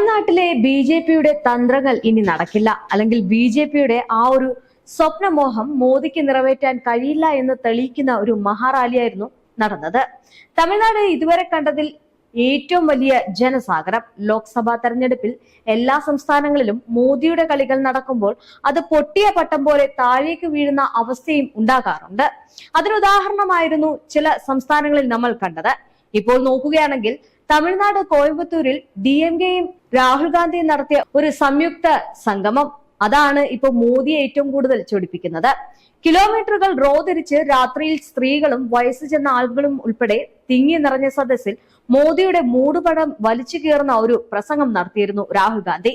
തമിഴ്നാട്ടിലെ B J പിയുടെ തന്ത്രങ്ങൾ ഇനി നടക്കില്ല. അല്ലെങ്കിൽ ബി ജെ പിയുടെ ആ ഒരു സ്വപ്നമോഹം മോദിക്ക് നിറവേറ്റാൻ കഴിയില്ല എന്ന് തെളിയിക്കുന്ന ഒരു മഹാറാലിയായിരുന്നു നടന്നത്. തമിഴ്നാട് ഇതുവരെ കണ്ടതിൽ ഏറ്റവും വലിയ ജനസാഗരം. ലോക്സഭാ തെരഞ്ഞെടുപ്പിൽ എല്ലാ സംസ്ഥാനങ്ങളിലും മോദിയുടെ കളികൾ നടക്കുമ്പോൾ അത് പൊട്ടിയ പട്ടം പോലെ താഴേക്ക് വീഴുന്ന അവസ്ഥയും ഉണ്ടാകാറുണ്ട്. അതിനുദാഹരണമായിരുന്നു ചില സംസ്ഥാനങ്ങളിൽ നമ്മൾ കണ്ടത്. ഇപ്പോൾ നോക്കുകയാണെങ്കിൽ തമിഴ്നാട് കോയമ്പത്തൂരിൽ ഡി എം കെയും രാഹുൽ ഗാന്ധി നടത്തിയ ഒരു സംയുക്ത സംഗമം. അതാണ് ഇപ്പൊ മോദിയെ ഏറ്റവും കൂടുതൽ ചൊടിപ്പിക്കുന്നത്. കിലോമീറ്ററുകൾ റോ തിരിച്ച് രാത്രിയിൽ സ്ത്രീകളും വയസ്സ് ചെന്ന ആളുകളും ഉൾപ്പെടെ തിങ്ങി നിറഞ്ഞ സദസ്സിൽ മോദിയുടെ മൂടുപടം വലിച്ചു കീറുന്ന ഒരു പ്രസംഗം നടത്തിയിരുന്നു രാഹുൽ ഗാന്ധി.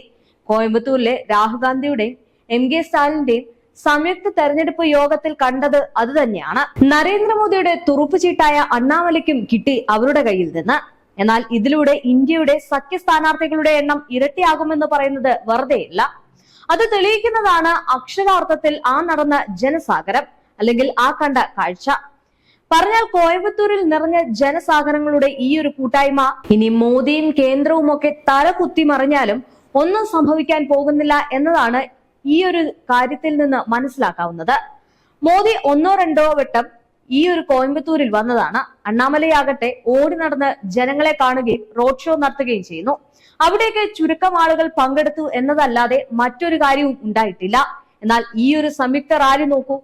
കോയമ്പത്തൂരിലെ രാഹുൽ ഗാന്ധിയുടെയും എം കെ സ്റ്റാലിന്റെയും സംയുക്ത തെരഞ്ഞെടുപ്പ് യോഗത്തിൽ കണ്ടത് അത് തന്നെയാണ്. നരേന്ദ്രമോദിയുടെ തുറുപ്പുചീട്ടായ അണ്ണാമലയ്ക്കും കിട്ടി അവരുടെ കയ്യിൽ നിന്ന്. എന്നാൽ ഇതിലൂടെ ഇന്ത്യയുടെ സഖ്യ സ്ഥാനാർത്ഥികളുടെ എണ്ണം ഇരട്ടിയാകുമെന്ന് പറയുന്നത് വെറുതെയല്ല. അത് തെളിയിക്കുന്നതാണ് അക്ഷരാർത്ഥത്തിൽ ആ നടന്ന ജനസാഗരം അല്ലെങ്കിൽ ആ കണ്ട കാഴ്ച. പറഞ്ഞാൽ കോയമ്പത്തൂരിൽ നിറഞ്ഞ ജനസാഗരങ്ങളുടെ ഈ ഒരു കൂട്ടായ്മ ഇനി മോദിയും കേന്ദ്രവും ഒക്കെ തല കുത്തി മറിഞ്ഞാലും ഒന്നും സംഭവിക്കാൻ പോകുന്നില്ല എന്നതാണ് ഈ ഒരു കാര്യത്തിൽ നിന്ന് മനസ്സിലാക്കാവുന്നത്. മോദി ഒന്നോ രണ്ടോ വട്ടം ഈ ഒരു കോയമ്പത്തൂരിൽ വന്നതാണ്. അണ്ണാമലയാകട്ടെ ഓടി നടന്ന് ജനങ്ങളെ കാണുകയും റോഡ് ഷോ നടത്തുകയും ചെയ്യുന്നു. അവിടെയൊക്കെ ചുരുക്കം ആളുകൾ പങ്കെടുത്തു എന്നതല്ലാതെ മറ്റൊരു കാര്യവും ഉണ്ടായിട്ടില്ല. എന്നാൽ ഈ ഒരു സംയുക്ത റാലി നോക്കൂ.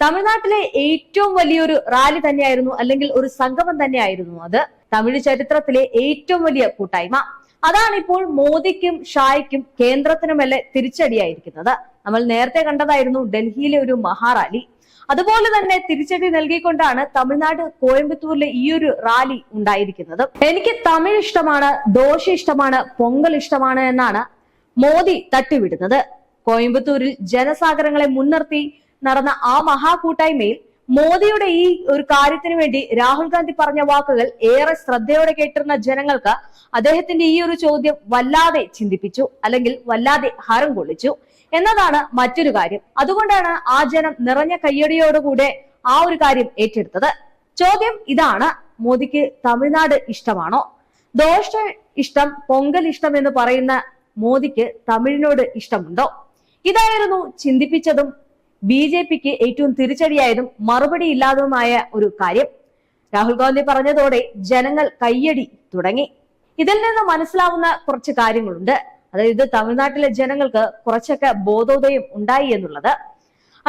തമിഴ്നാട്ടിലെ ഏറ്റവും വലിയൊരു റാലി തന്നെയായിരുന്നു അല്ലെങ്കിൽ ഒരു സംഗമം തന്നെയായിരുന്നു അത്. തമിഴ് ചരിത്രത്തിലെ ഏറ്റവും വലിയ കൂട്ടായ്മ. അതാണ് ഇപ്പോൾ മോദിക്കും ഷായ്ക്കും കേന്ദ്രത്തിനുമെല്ലാം തിരിച്ചടിയായിരിക്കുന്നത്. നമ്മൾ നേരത്തെ കണ്ടതായിരുന്നു ഡൽഹിയിലെ ഒരു മഹാറാലി. അതുപോലെ തന്നെ തിരിച്ചടി നൽകിക്കൊണ്ടാണ് തമിഴ്നാട് കോയമ്പത്തൂരിലെ ഈ ഒരു റാലി ഉണ്ടായിരിക്കുന്നത്. എനിക്ക് തമിഴ് ഇഷ്ടമാണ് ദോശ ഇഷ്ടമാണ് പൊങ്കൽ ഇഷ്ടമാണ് എന്നാണ് മോദി തട്ടിവിടുന്നത്. കോയമ്പത്തൂരിൽ ജനസാഗരങ്ങളെ മുൻനിർത്തി നടന്ന ആ മഹാകൂട്ടായ്മയിൽ മോദിയുടെ ഈ ഒരു കാര്യത്തിന് വേണ്ടി രാഹുൽ ഗാന്ധി പറഞ്ഞ വാക്കുകൾ ഏറെ ശ്രദ്ധയോടെ കേട്ടിരുന്ന ജനങ്ങൾക്ക് അദ്ദേഹത്തിന്റെ ഈ ഒരു ചോദ്യം വല്ലാതെ ചിന്തിപ്പിച്ചു അല്ലെങ്കിൽ വല്ലാതെ ഹരം കൊള്ളിച്ചു. എന്നതാണ് മറ്റൊരു കാര്യം. അതുകൊണ്ടാണ് ആ ജനം നിറഞ്ഞ കയ്യടിയോടുകൂടെ ആ ഒരു കാര്യം ഏറ്റെടുത്തത്. ചോദ്യം ഇതാണ്. മോദിക്ക് തമിഴ്നാട് ഇഷ്ടമാണോ? ദോശ ഇഷ്ടം പൊങ്കൽ ഇഷ്ടം എന്ന് പറയുന്ന മോദിക്ക് തമിഴിനോട് ഇഷ്ടമുണ്ടോ? ഇതായിരുന്നു ചിന്തിപ്പിച്ചതും ബി ജെ പിക്ക് ഏറ്റവും തിരിച്ചടിയായതും മറുപടി ഇല്ലാത്തതുമായ ഒരു കാര്യം. രാഹുൽ ഗാന്ധി പറഞ്ഞതോടെ ജനങ്ങൾ കയ്യടി തുടങ്ങി. ഇതിൽ നിന്ന് മനസ്സിലാവുന്ന കുറച്ച് കാര്യങ്ങളുണ്ട്. അതായത് ഇത് തമിഴ്നാട്ടിലെ ജനങ്ങൾക്ക് കുറച്ചൊക്കെ ബോധോദയം ഉണ്ടായി എന്നുള്ളത്.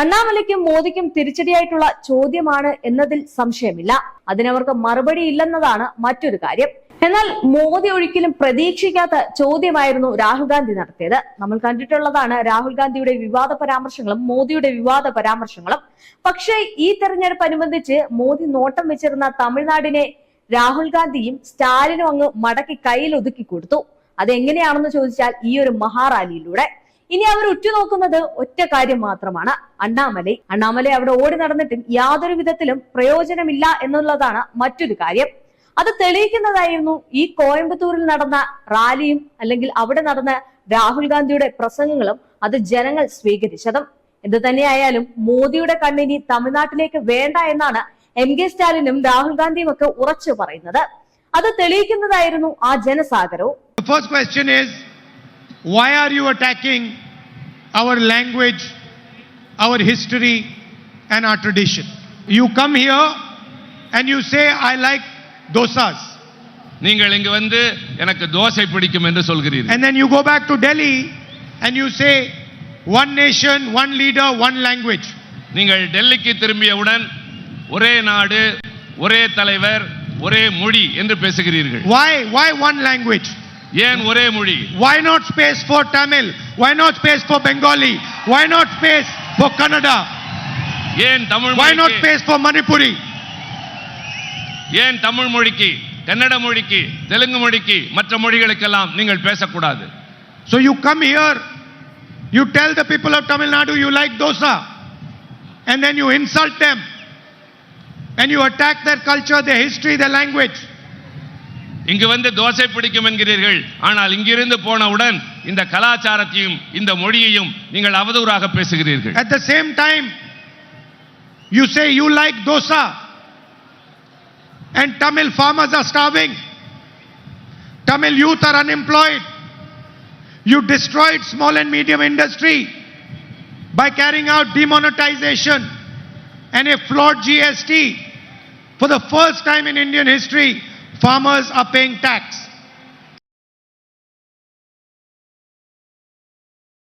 അണ്ണാമലയ്ക്കും മോദിക്കും തിരിച്ചടിയായിട്ടുള്ള ചോദ്യമാണ് എന്നതിൽ സംശയമില്ല. അതിനവർക്ക് മറുപടി ഇല്ലെന്നതാണ് മറ്റൊരു കാര്യം. എന്നാൽ മോദി ഒരിക്കലും പ്രതീക്ഷിക്കാത്ത ചോദ്യമായിരുന്നു രാഹുൽ ഗാന്ധി നടത്തിയത്. നമ്മൾ കണ്ടിട്ടുള്ളതാണ് രാഹുൽ ഗാന്ധിയുടെ വിവാദ പരാമർശങ്ങളും മോദിയുടെ വിവാദ പരാമർശങ്ങളും. പക്ഷേ ഈ തെരഞ്ഞെടുപ്പ് അനുബന്ധിച്ച് മോദി നോട്ടം വെച്ചിരുന്ന തമിഴ്നാടിനെ രാഹുൽ ഗാന്ധിയും സ്റ്റാലിനും അങ്ങ് മടക്കി കയ്യിൽ ഒതുക്കി കൊടുത്തു. അതെങ്ങനെയാണെന്ന് ചോദിച്ചാൽ ഈ ഒരു മഹാറാലിയിലൂടെ. ഇനി അവർ ഉറ്റുനോക്കുന്നത് ഒറ്റ കാര്യം മാത്രമാണ്. അണ്ണാമലൈ. അണ്ണാമലൈ അവിടെ ഓടി നടന്നിട്ടും യാതൊരു വിധത്തിലും പ്രയോജനമില്ല എന്നുള്ളതാണ് മറ്റൊരു കാര്യം. അത് തെളിയിക്കുന്നതായിരുന്നു ഈ കോയമ്പത്തൂരിൽ നടന്ന റാലിയും അല്ലെങ്കിൽ അവിടെ നടന്ന രാഹുൽ ഗാന്ധിയുടെ പ്രസംഗങ്ങളും അത് ജനങ്ങൾ സ്വീകരിച്ചതും. എന്ത് തന്നെയായാലും മോദിയുടെ കണ്ണിനി തമിഴ്നാട്ടിലേക്ക് വേണ്ട എന്നാണ് എം കെ സ്റ്റാലിനും രാഹുൽ ഗാന്ധിയും ഒക്കെ ഉറച്ചു പറയുന്നത്. അത് തെളിയിക്കുന്നതായിരുന്നു ആ ജനസാഗരവും. First question is why are you attacking our language, our history, and our tradition? You come here and you say, I like dosas. நீங்கள் இங்கு வந்து எனக்கு தோசை பிடிக்கும் என்று சொல்கிறீர்கள் And then you go back to Delhi and you say, one nation, one leader, one language. நீங்கள் டெல்லிக்கு திரும்பியவுடன் ஒரே நாடு ஒரே தலைவர் ஒரே மொழி என்று பேசுகிறீர்கள் Why? Why one language? ஏன் ஒரே மொழி Why not space for Tamil? Why not space for Bengali? Why not space for Kannada? ஏன் தமிழ் Why not மொழிக்கு space for Manipuri? ஏன் தமிழ் மொழிக்கு கன்னட மொழிக்கு தெலுங்கு மொழிக்கு மற்ற மொழிகளுக்கெல்லாம் நீங்கள் பேசக்கூடாது So you come here, you tell the people of Tamil Nadu you like dosa, and then you insult them, and you attack their culture, their history, their language. இங்கு வந்து தோசை பிடிக்கும் என்கிறீர்கள் ஆனால் இங்கிருந்து போனவுடன் இந்த கலாச்சாரத்தையும் இந்த மொழியையும் நீங்கள் அவதூறாக பேசுகிறீர்கள் At the same time, you say you like dosa, and Tamil farmers are starving, Tamil youth are unemployed, You destroyed small and medium industry by carrying out demonetization and a flawed GST. For the first time in Indian history, farmers are paying tax.